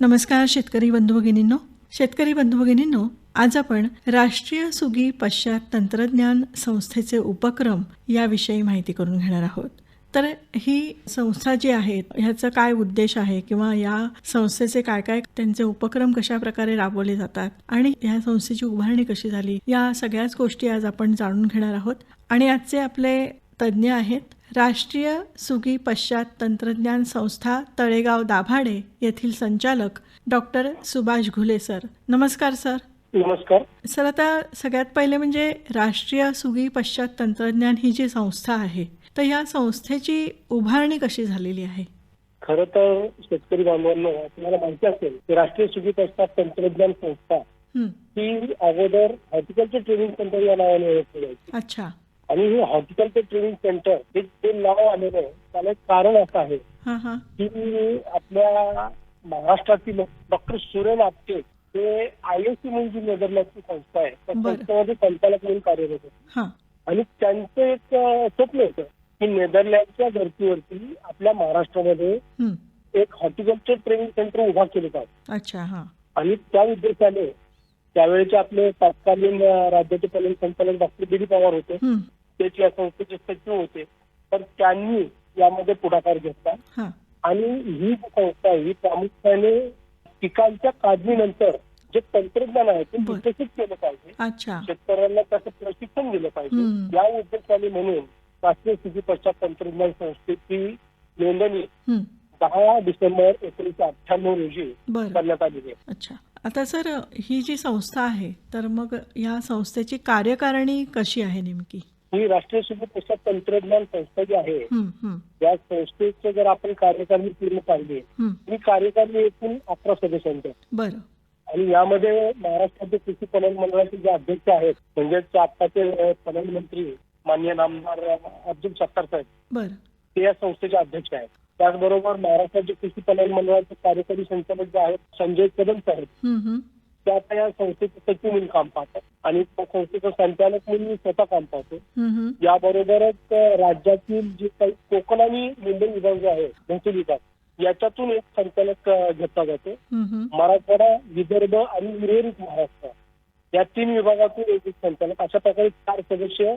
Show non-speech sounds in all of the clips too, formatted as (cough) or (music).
नमस्कार शेतकरी बंधू भगिनींनो शेतकरी बंधू भगिनींनो आज आपण राष्ट्रीय सुगी पश्चात तंत्रज्ञान संस्थेचे उपक्रम याविषयी माहिती करून घेणार आहोत. तर ही संस्था जी आहे ह्याचा काय उद्देश आहे किंवा या संस्थेचे काय काय त्यांचे उपक्रम कशा प्रकारे राबवले जातात आणि ह्या संस्थेची उभारणी कशी झाली या सगळ्याच गोष्टी आज आपण जाणून घेणार आहोत. आणि आजचे आपले तज्ज्ञ आहेत राष्ट्रीय सुगी पश्चात तंत्रज्ञान संस्था तळेगाव दाभाडे येथील संचालक डॉक्टर सुभाष घुले सर. नमस्कार सर. नमस्कार. सर आता सगळ्यात पहिले म्हणजे राष्ट्रीय सुगी पश्चात तंत्रज्ञान ही जी संस्था आहे तर या संस्थेची उभारणी कशी झालेली आहे? खरं तर शेतकरी बांधवांना आपल्याला माहिती असेल की राष्ट्रीय सुगीत असतात तंत्रज्ञान संस्था हं, ही अगोदर हॉर्टिकल्चर ट्रेनिंग सेंटर या नावाने ओळखली जायची. अच्छा. आणि हे हॉर्टिकल्चर ट्रेनिंग सेंटर हे जे नाव आलेलं आहे त्याला एक कारण असं आहे की आपल्या महाराष्ट्रातील डॉक्टर सुरेन आपटे हे आय एस सी म्हणून जी नेदरलँडची संस्था आहे त्या. संस्थेमध्ये संचालक म्हणून कार्यरत होते. आणि त्यांचं एक स्वप्न होतं की नेदरलँडच्या धर्तीवरती आपल्या महाराष्ट्रामध्ये एक हॉर्टिकल्चर ट्रेनिंग सेंटर उभा केलं जात अच्छा आणि त्या उद्देशाने त्यावेळेचे आपले तत्कालीन राज्याचे पहिल्या संचालक डॉक्टर बी डी पवार होते तेच या संस्थेचे सचिव होते तर त्यांनी यामध्ये पुढाकार घेतला. आणि ही जी संस्था आहे ही प्रामुख्याने पिकांच्या काढणीनंतर जे तंत्रज्ञान आहे ते. विकसित केलं पाहिजे. शेतकऱ्यांना त्याचं प्रशिक्षण दिलं पाहिजे. या उद्देशाने म्हणून राष्ट्रीय स्थिती पश्चात तंत्रज्ञान संस्थेची नोंदणी दहा डिसेंबर एकोणीशे अठ्ठ्याण्णव रोजी करण्यात आलेली आहे. आता सर ही जी संस्था आहे तर मग या संस्थेची कार्यकारिणी कशी आहे नेमकी? ही राष्ट्रीय पश्चात तंत्रज्ञान संस्था जी आहे या संस्थेचे जर आपण कार्यकारिणी पूर्ण पाहिली हं, कार्यकारिणी एकूण अकरा सदस्यांची. बरं. आणि यामध्ये महाराष्ट्राचे कृषी पणन मंडळाचे जे अध्यक्ष आहेत म्हणजेच आत्ताचे अ, पणन मंत्री माननीय नामदार अब्दुल सत्तार साहेब ते या संस्थेचे अध्यक्ष आहेत. त्याचबरोबर महाराष्ट्राचे कृषी पणन मंडळाचे कार्यकारी संचालक जे आहेत संजय कदम साहेब हं, हं, ते आता या संस्थेचे सचिव म्हणून काम पाहतात. आणि त्या संस्थेचा संचालक म्हणून मी स्वतः काम पाहतो. याबरोबरच राज्यातील जे काही कोकण आणि मुंबई विभाग जे आहे महसूल विभाग याच्यातून एक संचालक घेतला जातो. मराठवाडा विदर्भ आणि उर्वरित महाराष्ट्र या तीन विभागातून एक एक संचालक. अशा प्रकारे चार सदस्य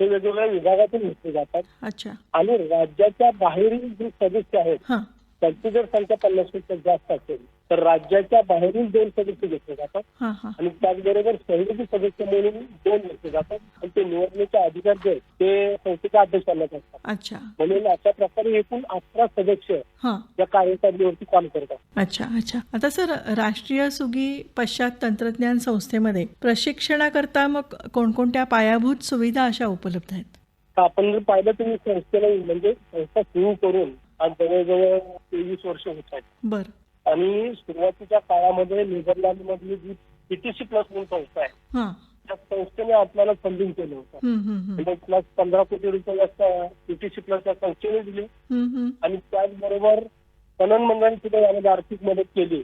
हे वेगवेगळ्या विभागातून घेतले जातात. अच्छा. आणि राज्याच्या बाहेरील जे सदस्य आहेत हां. त्यांची जर संख्या पन्नासपेक्षा जास्त असेल तर राज्याच्या बाहेरील दोन सदस्य घेतले जातात. हां हां. आणि त्याचबरोबर सहयोगी सदस्य म्हणून दोन घेतले जातात. आणि ते निवडण्याचे अधिकार जे आहेत ते संस्थेच्या अध्यक्षांनाच असतात. अच्छा. म्हणून अशा प्रकारे एकूण अकरा सदस्य हां. या कार्यकारिणीवरती काम करतात. अच्छा अच्छा. आता सर राष्ट्रीय सुगी पश्चात तंत्रज्ञान संस्थेमध्ये प्रशिक्षणाकरता मग कोणकोणत्या पायाभूत सुविधा अशा उपलब्ध आहेत? आपण जर पाहिलं तर संस्थेला म्हणजे संस्था सुरू करून आज जवळजवळ तेवीस वर्ष होत आहेत. बरं. आणि सुरुवातीच्या काळामध्ये नेदरलँड मधली जी पीटीसी प्लस म्हणून संस्था आहे हां त्या संस्थेने आपल्याला फंडिंग केलं होतं. म्हणजे प्लस पंधरा कोटी रुपये पीटीसी प्लस या संस्थेने दिले आणि त्याचबरोबर पणन मंडळाने सुद्धा यामध्ये आर्थिक मदत केली.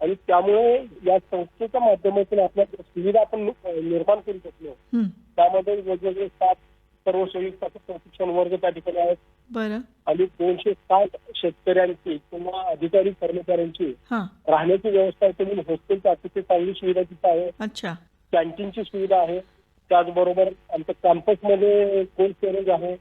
आणि त्यामुळे या संस्थेच्या माध्यमातून आपल्या सुविधा आपण निर्माण करू शकलो. त्यामध्ये वेगवेगळे सात सर्व संयुक्ताचे प्रशिक्षण वर्ग त्या ठिकाणी आहेत. बरं. आणि दोनशे साठ शेतकऱ्यांची किंवा अधिकारी कर्मचाऱ्यांची हां. राहण्याची व्यवस्था आहे. म्हणून हॉस्टेलची अतिशय चांगली सुविधा तिथं आहे. अच्छा. कॅन्टीनची सुविधा आहे. त्याचबरोबर आमच्या कॅम्पसमध्ये कोल्ड स्टोरेज आहे.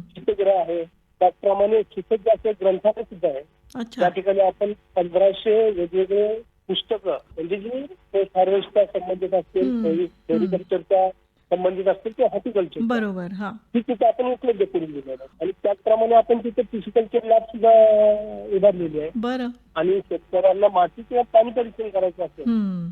शीतगृह आहे. त्याचप्रमाणे सुसज्ज ग्रंथालय सुद्धा आहे. त्या अच्छा ठिकाणी आपण पंधराशे वेगवेगळे पुस्तकं म्हणजे जी पोस्ट हार्वेस्टच्या संबंधित असतील हम्म. सेरिकल्चरच्या संबंधित असतील किंवा हॉर्टिकल्चर बरोबर हां. ती तिथे आपण उपलब्ध करून दिलेलं आहे. आणि त्याचप्रमाणे आपण तिथे फिजिकल्चर लॅब सुद्धा उभारलेली आहे. बरं. आणि शेतकऱ्यांना माती किंवा पाणी परीक्षण करायचं असेल.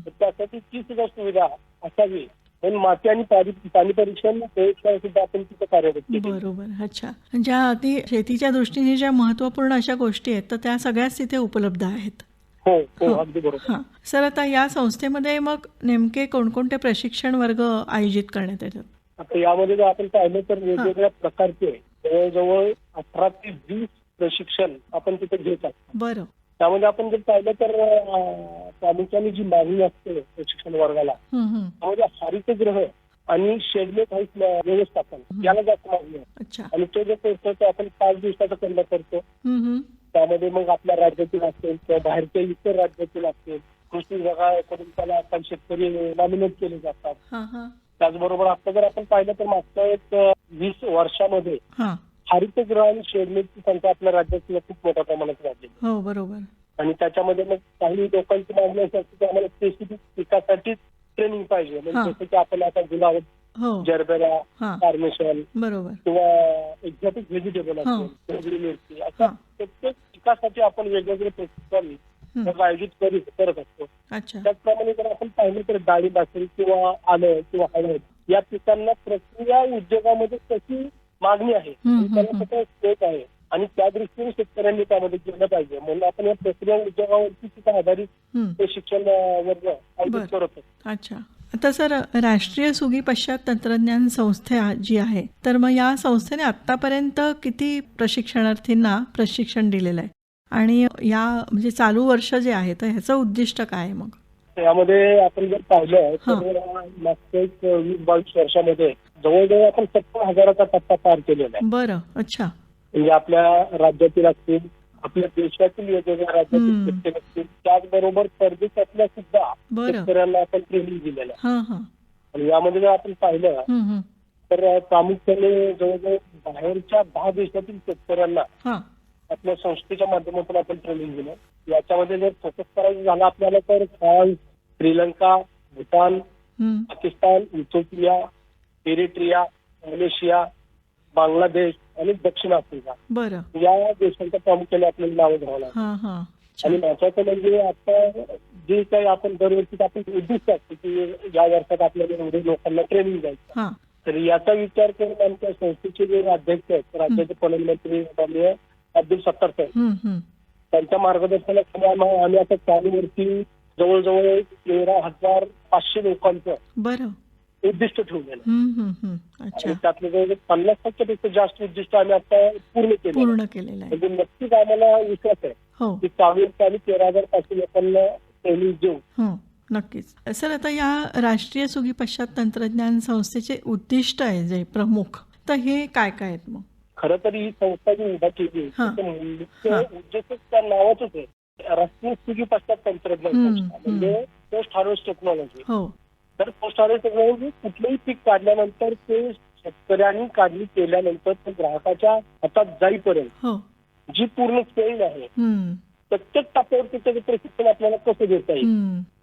तर त्यासाठी ती सुद्धा सुविधा असावी. म्हणून माती आणि पाणी पाणी परीक्षण प्रयोगशाळा सुद्धा आपण तिथे कार्यरत बरोबर अच्छा. ज्या अति शेतीच्या दृष्टीने ज्या महत्त्वपूर्ण अशा गोष्टी आहेत तर त्या सगळ्याच तिथे उपलब्ध आहेत. हो हो. अगदी बरोबर. हां. सर आता या संस्थेमध्ये मग नेमके कोणकोणते प्रशिक्षण वर्ग आयोजित करण्यात येतात? आता यामध्ये जर आपण पाहिलं तर वेगवेगळ्या प्रकारचे जवळजवळ अठरा ते वीस प्रशिक्षण आपण तिथे घेत असतो बरं. त्यामध्ये आपण जर पाहिलं तर अं, प्रामुख्याने जी मागणी असते प्रशिक्षण वर्गाला हं, हं. त्यामध्ये हरितगृह आणि शेडनेट हाऊस व्यवस्थापन याला जास्त मागणी आहे. अच्छा. आणि तो जो कोर्स आहे तो आपण पाच दिवसाचा कंडक्ट करतो हं, हं. त्यामध्ये मग आपल्या राज्यातील असेल किंवा बाहेरच्या इतर राज्यातील असेल कृषी विभागाकडून त्याला आपण शेतकरी नॉमिनेट केले जातात. त्याचबरोबर आता जर आपण पाहिलं तर मागच्या एक वीस वर्षामध्ये हरितगृह आणि शेडनेटची संख्या आपल्या राज्यात खूप मोठ्या प्रमाणात वाढलेली हो बरोबर. आणि त्याच्यामध्ये मग काही लोकांची मागणी अशी असते की आम्हाला स्पेसिफिक पिकासाठीच ट्रेनिंग पाहिजे. म्हणजे जसं की आपण आता गुलाब हो जरबेरा हां कार्नेशन बरोबर किंवा एक्झॉटिक व्हेजिटेबल हा. असेल मिरची हा. अशा प्रत्येक पिकासाठी आपण वेगवेगळे प्रशिक्षण. आयोजित करीत करत असतो अच्छा त्याचप्रमाणे जर आपण पाहिलं तर डाळिंब असेल किंवा आलं किंवा हळद या पिकांना प्रक्रिया उद्योगामध्ये कशी मागणी आहे हम्म, आणि त्याला. कसं स्कोप आहे आणि त्या दृष्टीने शेतकऱ्यांनी त्यामध्ये केलं पाहिजे म्हणून आपण या प्रक्रिया उद्योगावरती सुद्धा आधारित. ते शिक्षण अं, वर्ग आयोजित बरं. करत असतो अच्छा आता सर राष्ट्रीय सुगी पश्चात तंत्रज्ञान संस्था जी आहे तर मग या संस्थेने आतापर्यंत किती प्रशिक्षणार्थींना प्रशिक्षण दिलेलं आहे? आणि या म्हणजे चालू वर्ष जे आहे तर ह्याचं उद्दिष्ट काय आहे मग? यामध्ये आपण जर पाहिलं. तर मागच्या एक वीस बावीस वर्षामध्ये जवळजवळ आपण सत्तर हजाराचा टप्पा पार केलेला आहे. बरं अच्छा. म्हणजे आपल्या राज्यातील असतील आपल्या देशातील वेगवेगळ्या राज्यातील. शेतकरी असतील त्याचबरोबर परदेशातल्या सुद्धा बरं शेतकऱ्यांना आपण ट्रेनिंग दिलेलं आहे हां हां आणि यामध्ये जर आपण पाहिलं. तर प्रामुख्याने जवळजवळ बाहेरच्या दहा देशातील शेतकऱ्यांना हां आपल्या संस्थेच्या माध्यमातून आपण ट्रेनिंग दिलं याच्यामध्ये जर फोकस करायचं झालं आपल्याला तर फ्रान्स श्रीलंका भूतान हं. Pakistan Ethiopia Eritrea Malaysia Bangladesh आणि दक्षिण आफ्रिका. बरं. या देशांच्या प्रामुख्याने आपल्याला नावं घ्यावं लागतं. हां हां. आणि महत्वाचं म्हणजे आता जे काही आपण दरवर्षी आपण उद्दिष्ट असते की या वर्षात आपल्याला एवढे लोकांना ट्रेनिंग द्यायचं. हां. तर याचा विचार करून आमच्या संस्थेचे जे अध्यक्ष आहेत राज्याचे प्रधानमंत्री माननीय अब्दुल सत्तार साहेब. त्यांच्या मार्गदर्शनाखाली आम्हा- आम्ही आता चालू वर्षी जवळजवळ तेरा हजार पाचशे लोकांचं बरं. उद्दिष्ट ठेवलेलं आहे. अच्छा. आणि त्यातलं जवळजवळ पन्नास टक्क्यापेक्षा जास्त उद्दिष्ट आम्ही आता पूर्ण केले पूर्ण केलेलं आहे. म्हणजे नक्कीच आम्हाला विश्वास आहे हो. की वर्षी आम्ही तेरा हजार पाचशे लोकांना ट्रेनिंग देऊ. हो नक्कीच. सर आता या राष्ट्रीय सुगी पश्चात तंत्रज्ञान संस्थेचे उद्दिष्ट आहे जे प्रमुख तर हे काय काय आहेत मग? खरं तर ही संस्था जी उभा केली. उद्देशच त्या नावाचंच आहे. राष्ट्रीय स्थिती पश्चात तंत्रज्ञान संस्था. म्हणजे पोस्ट हार्वेस्ट टेक्नॉलॉजी. हो. तर पोस्ट हार्वेस्ट टेक्नॉलॉजी कुठलंही पीक काढल्यानंतर ते शेतकऱ्यांनी काढणी केल्यानंतर ते ग्राहकाच्या हातात जाईपर्यंत हो. जी पूर्ण चेन आहे प्रत्येक टप्प्यावरती त्याचं प्रशिक्षण आपल्याला कसं देता येईल.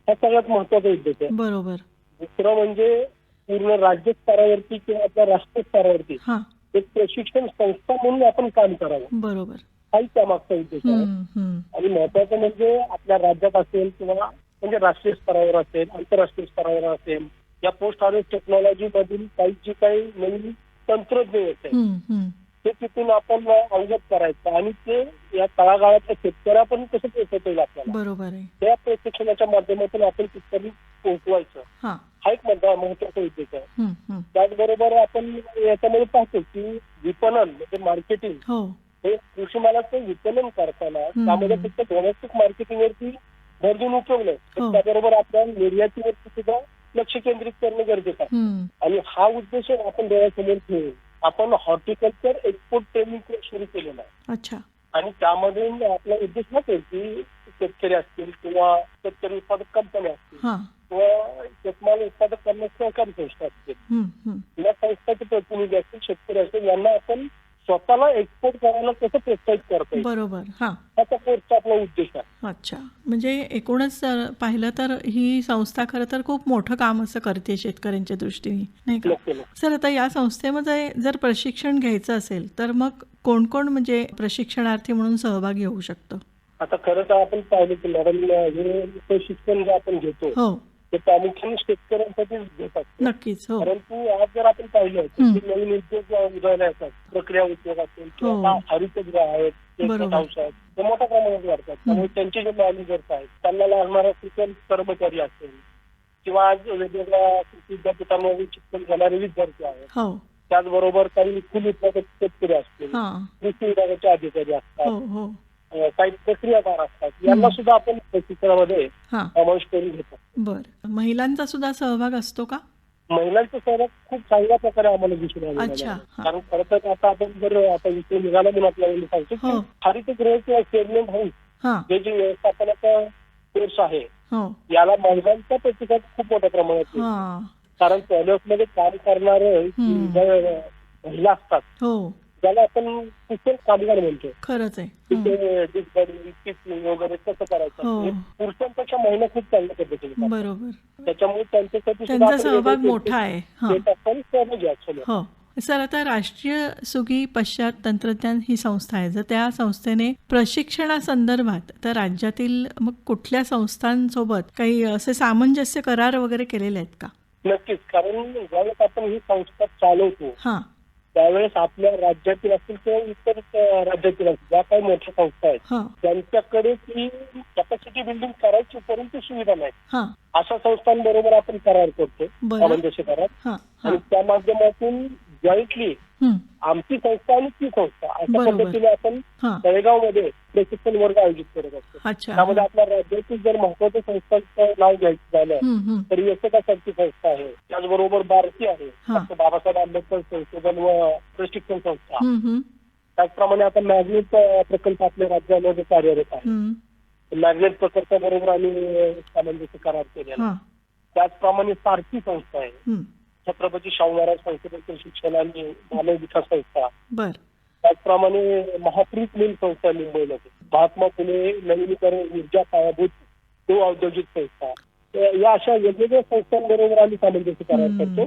हा सगळ्यात महत्त्वाचा उद्देश आहे. बरोबर. दुसरं म्हणजे पूर्ण राज्य स्तरावरती किंवा आपल्या राष्ट्रीय स्तरावरती एक प्रशिक्षण संस्था म्हणून आपण काम करावं. बरोबर. हाही त्यामागचा उद्देश आहे. आणि महत्वाचं म्हणजे आपल्या राज्यात असेल किंवा म्हणजे राष्ट्रीय स्तरावर असेल आंतरराष्ट्रीय स्तरावर असेल या पोस्ट हार्वेस्ट टेक्नॉलॉजी मधील काही जी काही नवीन तंत्रज्ञ हम्म. ते तिथून आपण अवगत करायचं आणि ते या तळागाळातल्या शेतकऱ्यापर्यंत कसं पोहोचवता येईल आपल्याला बरोबर त्या प्रशिक्षणाच्या माध्यमातून आपण तिथपर्यंत पोहोचवायचं हा एक महत्वा- महत्त्वाचा उद्देश आहे. त्याचबरोबर आपण याच्यामध्ये पाहतो की विपणन म्हणजे मार्केटिंग हो हे कृषी मालाचं विपणन करताना. त्यामध्ये फक्त डोमेस्टिक मार्केटिंगवरती भर देऊन उपयोग नाही हो. त्याबरोबर आपल्या निर्यातीवरती सुद्धा लक्ष केंद्रित करणं गरजेचं आहे. आणि हा उद्देश आपण डोळ्यासमोर ठेवून आपण हॉर्टिकल्चर एक्सपोर्ट ट्रेनिंग सुरू केलेला आहे. अच्छा. आणि त्यामध्ये आपला उद्देश हाच आहे की शेतकरी असतील किंवा शेतकरी उत्पादक कंपन्या असतील हा. किंवा शेतमाल उत्पादक करण्यास सहकारी संस्था असतील. या संस्थाचे प्रतिनिधी असतील शेतकरी असतील यांना आपण स्वतःला एक्सपोर्ट करायला कसं प्रोत्साहित करता बरोबर. हा. हाचा कोर्सचा आपला उद्देश आहे. अच्छा. म्हणजे एकूणच पाहिलं तर ही संस्था खरं तर खूप मोठं काम असं करते शेतकऱ्यांच्या दृष्टीने नाही का. सर आता या संस्थेमध्ये जर प्रशिक्षण घ्यायचं असेल तर मग कोण कोण म्हणजे प्रशिक्षणार्थी म्हणून सहभागी होऊ शकतं? आता खरं तर आपण पाहिलं की मॅडम हे प्रशिक्षण जे आपण घेतो हो. ते प्रामुख्याने शेतकऱ्यांसाठीच घेत असतो नक्कीच हो. परंतु आज जर आपण पाहिलं तर नवीन उद्योग उदयाला येतात प्रक्रिया उद्योग असेल हो. किंवा हरितगृह आहेत आहेत ते मोठ्या प्रमाणात वाढतात. त्यामुळे त्यांचे जे मॅनेजर्स आहेत त्यांना लागणारा शिक्षण कर्मचारी असेल किंवा आज वेगवेगळ्या कृषी विद्यापीठांमध्ये शिक्षण घेणारे विद्यार्थी आहेत. हो. त्याचबरोबर काही फुल उत्पादक शेतकरी असतील हा. कृषी विभागाचे अधिकारी असतात. हो हो. काही प्रक्रियाकार असतात. यांना सुद्धा आपण प्रशिक्षणामध्ये हा. समावेश करून घेतो. बर. महिलांचा सुद्धा सहभाग असतो का? महिलांचा सहभाग खूप चांगल्या प्रकारे आम्हाला दिसून. हा. कारण खरं तर आता आपण जर आता विषय निघाला म्हणून आपल्याला सांगतो हो. की हरितगृह किंवा सेगमेंट हाऊस हां. हे जे व्यवस्थापनाचा कोर्स आहे हो. याला महिलांचा प्रतिसाद खूप मोठ्या प्रमाणात. हां. कारण मध्ये काम करणारे महिला असतात हो. ज्याला आपण कुशल कामगार म्हणतो. खरंच आहे. वगैरे कसं. करायचं? हे. पुरुषांपेक्षा महिला खूप चांगल्या पद्धतीने. बरोबर. त्याच्यामुळे त्यांच्यासाठी त्यांचा सहभाग मोठा आहे. हां. हो. सर आता राष्ट्रीय सुगी पश्चात तंत्रज्ञान ही संस्था आहे. जर त्या संस्थेने प्रशिक्षणासंदर्भात तर राज्यातील मग कुठल्या संस्थांसोबत काही असे सामंजस्य करार वगैरे केलेले आहेत का? नक्कीच. कारण ज्यावेळेस आपण ही संस्था चालवतो हां. त्यावेळेस आपल्या राज्यातील असतील किंवा इतर राज्यातील असतील ज्या काही मोठ्या संस्था आहेत त्यांच्याकडे ती कॅपॅसिटी बिल्डिंग करायची परंतु सुविधा नाही. अशा संस्थांबरोबर आपण करार करतो. सामंजस्य करार आणि त्या माध्यमातून जॉईंटली आमची संस्था आणि ती संस्था अशा. पद्धतीने आपण तळेगावमध्ये प्रशिक्षण वर्ग आयोजित करत असतो. त्यामध्ये आपल्या राज्यातील जर महत्त्वाच्या संस्थांचं नाव घ्यायचं झालं. तर यशोदा सारखी संस्था आहे? त्याचबरोबर बारसी आहे. डॉक्टर बाबासाहेब आंबेडकर संशोधन व प्रशिक्षण संस्था. त्याचप्रमाणे आता मॅग्नेट प्रकल्प आपल्या राज्यामध्ये कार्यरत आहे. मॅग्नेट प्रकल्पाबरोबर आम्ही सामंजस्य करार केलेला त्याचप्रमाणे सारथी संस्था आहे. छत्रपती शाहू महाराज संशोधन प्रशिक्षण आणि मानव विकास संस्था. त्याचप्रमाणे महाप्रीत मिल संस्था मुंबईमध्ये. महात्मा फुले नवीनीकरण ऊर्जा पायाभूत तो औद्योगिक संस्था. या अशा वेगवेगळ्या संस्थांबरोबर आम्ही सामंजस्य करार हं, करतो.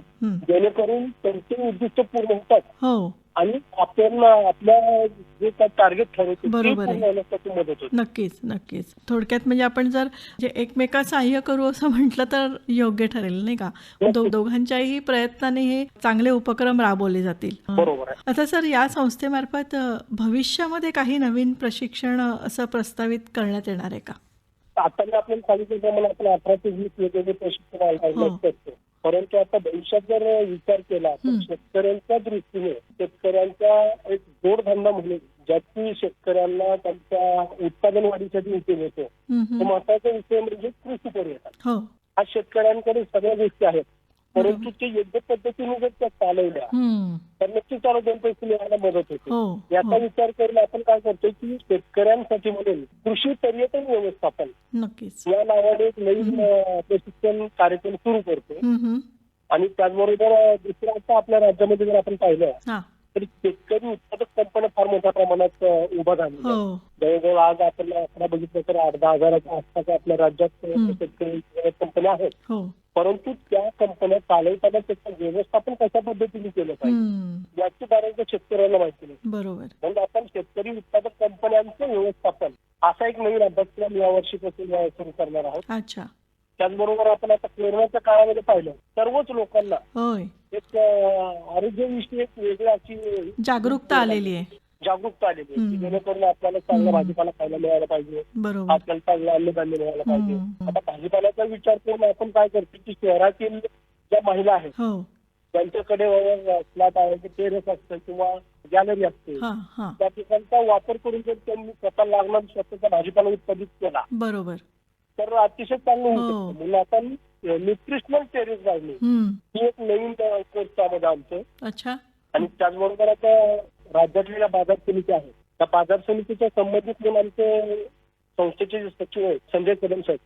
जेणेकरून त्यांचे उद्दिष्ट पूर्ण होतात. हो. आणि आपल्याला आपल्या जे काही टार्गेट ठरवतो बरोबर मदत नक्कीच नक्कीच. थोडक्यात म्हणजे आपण जर जे एकमेका सहाय्य करू असं (laughs) म्हटलं तर योग्य ठरेल नाही का? दो दोघांच्याही प्रयत्नाने हे चांगले उपक्रम राबवले जातील. बरोबर आता सर या संस्थेमार्फत भविष्यामध्ये काही नवीन प्रशिक्षण असं प्रस्तावित करण्यात येणार आहे का? आता मी आपल्याला सांगितल्याप्रमाणे आपण अठरा ते वीस वेगवेगळे प्रशिक्षण करतो परंतु आता भविष्यात जर विचार केला तर. शेतकऱ्यांच्या दृष्टीने शेतकऱ्यांचा एक जोडधंदा म्हणून ज्याची शेतकऱ्यांना त्यांच्या उत्पादन वाढीसाठी उपयोग होतो तो. महत्त्वाचा विषय म्हणजे कृषी पर्यटन. हो. हा शेतकऱ्यांकडे सगळ्या गोष्टी आहेत. परंतु ते योग्य पद्धतीने जर त्या चालवल्या हं. तर नक्कीच त्याला दोन पैसे मिळायला मदत होते. हो याचा हो. विचार करून आपण काय करतोय की शेतकऱ्यांसाठी म्हणून कृषी पर्यटन व्यवस्थापन नक्कीच. या नावाने एक नवीन प्रशिक्षण कार्यक्रम सुरू करतो. आणि त्याचबरोबर दुसरं आता आपल्या राज्यामध्ये जर आपण पाहिलं तर शेतकरी उत्पादक कंपन्या फार मोठ्या प्रमाणात उभा झालेल्या आहेत. हो. जवळजवळ आज आपण आकडा बघितलं तर आठ दहा हजाराच्या आसपास आपल्या राज्यात. शेतकरी कंपन्या आहेत. हो. परंतु त्या कंपन्या चालवताना त्याचं व्यवस्थापन कशा पद्धतीने केलं पाहिजे. याची बऱ्याचदा शेतकऱ्यांना माहिती नाही. बरोबर. म्हणजे आपण शेतकरी उत्पादक कंपन्यांचं व्यवस्थापन असा एक नवीन अभ्यासक्रम या वर्षीपासून अ, सुरू करणार आहोत. अच्छा. त्याचबरोबर आपण आता कोरोनाच्या काळामध्ये पाहिलं सर्वच लोकांना होय. एक आरोग्याविषयी एक वेगळी अशी जागरूकता आलेली आहे. जागरूकता आलेली आहे. की. जेणेकरून आपल्याला चांगला. भाजीपाला खायला मिळायला पाहिजे. बरोबर. आपल्याला चांगलं अन्नधान्य मिळायला पाहिजे. आता भाजीपाल्याचा विचार करून आपण काय करतो की शहरातील ज्या महिला आहेत हो. त्यांच्याकडे फ्लॅट आहे की टेरेस असतं किंवा गॅलरी असते हा हा. त्या ठिकाणचा वापर करून जर त्यांनी स्वतः लागणार स्वतःचा भाजीपाला उत्पादित केला बरोबर. तर अतिशय चांगलं होऊ हो. शकतं. म्हणजे आपण न्यूट्रिशनल टेरेस गार्डनिंग हं. एक नवीन कोर्स त्यामध्ये आणतोय अच्छा. आणि त्याचबरोबर आता राज्यातल्या ज्या बाजार समिती आहेत त्या बाजार समितीच्या संबंधित म्हणून आमचे संस्थेचे जे सचिव आहेत संजय कदम साहेब.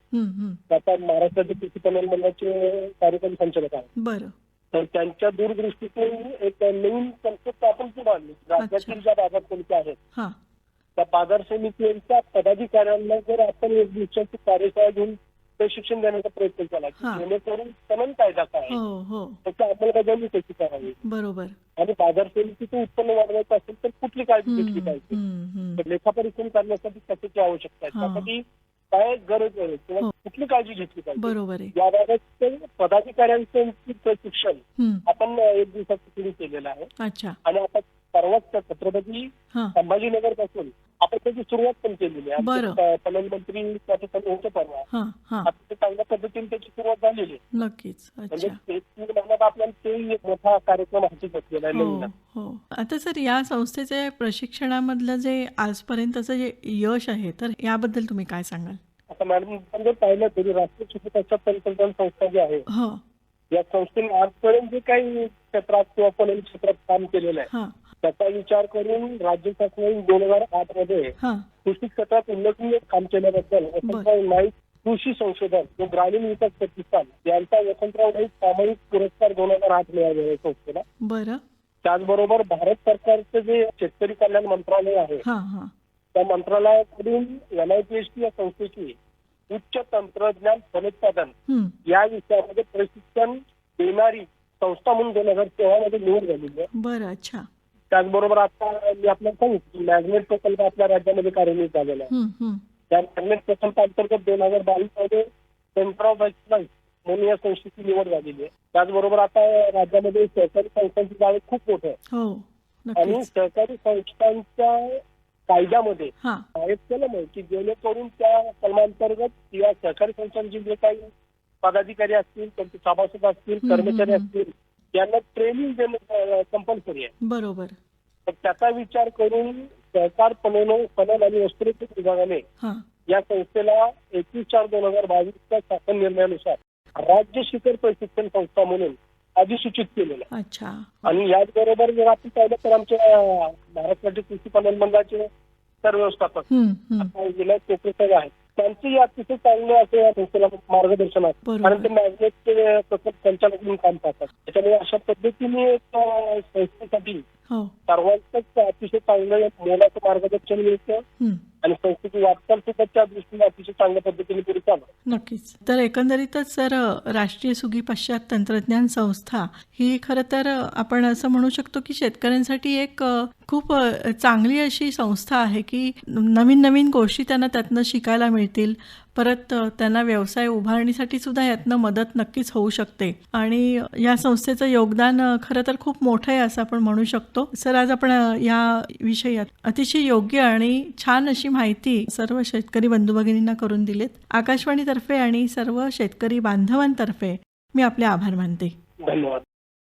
ते आता महाराष्ट्राचे कृषी पणन मंडळाचे कार्यक्रम संचालक आहेत. बरं. तर त्यांच्या दूरदृष्टीतून एक नवीन कन्सेप्ट आपण पुढे आणली. राज्यातील ज्या बाजार समिती आहेत हा. त्या बाजार समितीच्या पदाधिकाऱ्यांना जर आपण एक दिवसाची कार्यशाळा घेऊन प्रशिक्षण देण्याचा प्रयत्न केला की. जेणेकरून पणन कायदा काय आहे, हो हो त्याची अंमलबजावणी कशी करावी बरोबर आणि बाजार समितीचं उत्पन्न वाढवायचं असेल तर कुठली काळजी घेतली पाहिजे. तर लेखापरीक्षण करण्यासाठी कशाची आवश्यकता आहे हा. त्यासाठी काय गरज आहे किंवा हो. कुठली काळजी घेतली पाहिजे बरोबर आहे याबाबत पदाधिकाऱ्यांचं प्रशिक्षण. आपण एक दिवसाचं सुरू केलेलं आहे अच्छा आणि आता परवाच त्या छत्रपती संभाजीनगरपासून आपण त्याची सुरुवात पण केलेली आहे. बरं. आमचे प- पणन मंत्री त्या ठिकाणी होते परवा. आता ते चांगल्या पद्धतीने त्याची सुरुवात झालेली आहे. नक्कीच. म्हणजे आपल्याला ते एक मोठा कार्यक्रम हाती घेतलेला आहे हो नवीन. हो. आता सर या संस्थेचे प्रशिक्षणामधलं जे आजपर्यंतचं जे यश आहे तर याबद्दल तुम्ही काय सांगाल? आता मॅडम आपण जर पाहिलं तरी राष्ट्रीय शिक्षकाच्या संस्था जी आहे हो. या संस्थेने आजपर्यंत जे काही क्षेत्रात किंवा पणन क्षेत्रात काम केलेलं आहे त्याचा विचार करून राज्य शासनाने दोन हजार आठमध्ये कृषी क्षेत्रात उल्लेखनीय काम केल्याबद्दल. वसंतराव नाईक कृषी संशोधन व ग्रामीण विकास प्रतिष्ठान यांचा वसंतराव नाईक सामायिक पुरस्कार दोन हजार आठ मिळालेला आहे संस्थेला. बरं. त्याचबरोबर भारत सरकारचं जे शेतकरी कल्याण मंत्रालय आहे त्या मंत्रालयाकडून एनआयपीएसटी या संस्थेची उच्च तंत्रज्ञान फलोत्पादन. या विषयामध्ये प्रशिक्षण देणारी संस्था म्हणून दोन हजार तेव्हामध्ये निवड झालेली आहे. बरं अच्छा. त्याचबरोबर आता मी आपल्याला सांगू की मॅग्नेट प्रकल्प आपल्या राज्यामध्ये कार्यान्वित झालेला आहे. त्या मॅग्नेट प्रकल्पांतर्गत दोन हजार बावीसमध्ये सेंटर ऑफ एक्सलन्स म्हणून या संस्थेची निवड झालेली आहे. त्याचबरोबर आता राज्यामध्ये सहकारी संस्थांची जाळे खूप मोठे आहे. हो आणि सहकारी संस्थांच्या कायद्यामध्ये हां. आहेत केलं आहे की जेणेकरून त्या कलमांतर्गत या सहकारी संस्थांचे जे काही पदाधिकारी असतील त्यांचे सभासद असतील कर्मचारी. असतील यांना ट्रेनिंग देणं कंपल्सरी आहे. बरोबर. तर त्याचा विचार करून सहकार पणन पणन आणि वस्त्रोद्योग विभागाने हां. या संस्थेला एकवीस चार दोन हजार बावीसच्या शासन निर्णयानुसार राज्य शिखर प्रशिक्षण संस्था म्हणून अधिसूचित केलेलं आहे. अच्छा. आणि याचबरोबर जर आपण पाहिलं तर आमच्या महाराष्ट्र राज्य कृषी पणन मंडळाचे सर व्यवस्थापक हं, हं. विलास कोपरे साहेब आहेत त्यांचंही अतिशय चांगलं असं या संस्थेला मार्गदर्शन आहे. कारण ते मॅग्नेटचे प्रकल्प संचालक म्हणून काम पाहतात त्याच्यामुळे अशा पद्धतीने एक संस्थेसाठी सर्वांचंच अतिशय चांगलं मोलाचं मार्गदर्शन मिळतं. हं. आणि संस्थेची वाटचाल सुद्धा त्या दृष्टीने अतिशय चांगल्या पद्धतीने पुढे चालू नक्कीच. तर एकंदरीतच सर राष्ट्रीय सुगी पश्चात तंत्रज्ञान संस्था ही खरं तर आपण असं म्हणू शकतो की शेतकऱ्यांसाठी एक खूप चांगली अशी संस्था आहे की नवीन नवीन गोष्टी त्यांना त्यातनं शिकायला मिळतील. परत त्यांना व्यवसाय उभारणीसाठी सुद्धा यातनं मदत नक्कीच होऊ शकते. आणि या संस्थेचं योगदान खरं तर खूप मोठं आहे असं आपण म्हणू शकतो. सर आज आपण या विषयी अतिशय योग्य आणि छान अशी माहिती सर्व शेतकरी बंधू भगिनींना करून दिलीत. आकाशवाणीतर्फे आणि सर्व शेतकरी बांधवांतर्फे मी आपले आभार मानते. धन्यवाद.